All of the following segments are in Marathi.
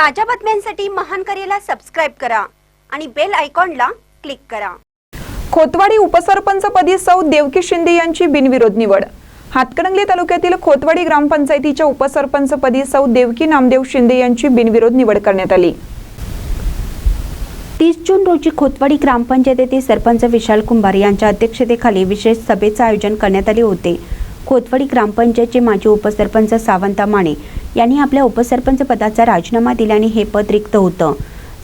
ताज्या बातम्यांसाठी महान करेला सबस्क्राईब करा आणि बेल आयकॉनला क्लिक करा. खोतवाडी उपसरपंचपदी सौ देवकी शिंदे यांची बिनविरोध निवड. हातकणंगले तालुक्यातील खोतवाडी ग्रामपंचायतीच्या उपसरपंचपदी सौ देवकी नामदेव शिंदे यांची बिनविरोध निवड करण्यात आली. तीस जून रोजी खोतवाडी ग्रामपंचायतीतील सरपंच विशाल कुंभार यांच्या अध्यक्षतेखाली विशेष सभेचं आयोजन करण्यात आले होते. खोतवाडी ग्रामपंचायतचे माजी उपसरपंच सावंता माने यांनी आपल्या उपसरपंच पदाचा राजीनामा दिल्याने हे पद रिक्त होतं.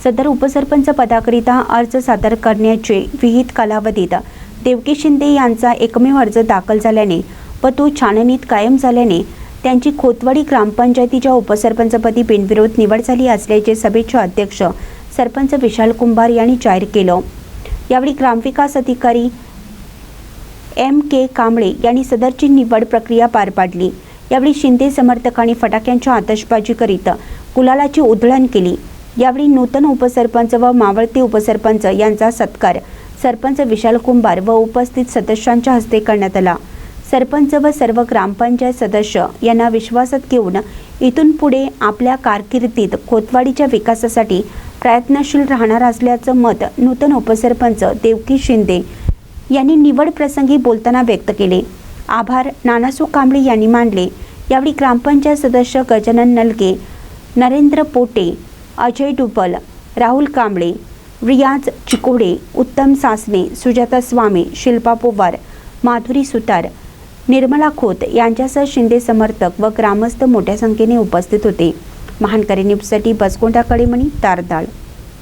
सदर उपसरपंच पदाकरिता अर्ज सादर करण्याचे विहित कालावधीत देवकी शिंदे यांचा एकमेव अर्ज दाखल झाल्याने व तो छाननीत कायम झाल्याने त्यांची खोतवाडी ग्रामपंचायतीच्या उपसरपंचपदी बिनविरोध निवड झाली असल्याचे सभेचे अध्यक्ष सरपंच विशाल कुंभार यांनी जाहीर केलं. यावेळी ग्रामविकास अधिकारी एम के कांबळे यांनी सदरची निवड प्रक्रिया पार पाडली. यावेळी शिंदे समर्थकांनी फटाक्यांच्या आतषबाजी करीत गुलालाची उधळण केली. यावेळी नूतन उपसरपंच व मावळते उपसरपंच यांचा सत्कार सरपंच विशाल कुंभार व उपस्थित सदस्यांच्या हस्ते करण्यात आला. सरपंच व सर्व ग्रामपंचायत सदस्य यांना विश्वासात घेऊन इथून पुढे आपल्या कारकिर्दीत खोतवाडीच्या विकासासाठी प्रयत्नशील राहणार असल्याचं मत नूतन उपसरपंच देवकी शिंदे यांनी निवड प्रसंगी बोलताना व्यक्त केले. आभार नानासू कांबळे यांनी मांडले यावेळी ग्रामपंचायत सदस्य गजानन नलगे नरेंद्र पोटे अजय डुबल राहुल कांबळे रियाज चिकोडे उत्तम सासने सुजाता स्वामी शिल्पा पोवार माधुरी सुतार निर्मला खोत यांच्यासह शिंदे समर्थक व ग्रामस्थ मोठ्या संख्येने उपस्थित होते. महानकरी न्यूजसाठी बसकोंडा कडेमणी तारदाळ.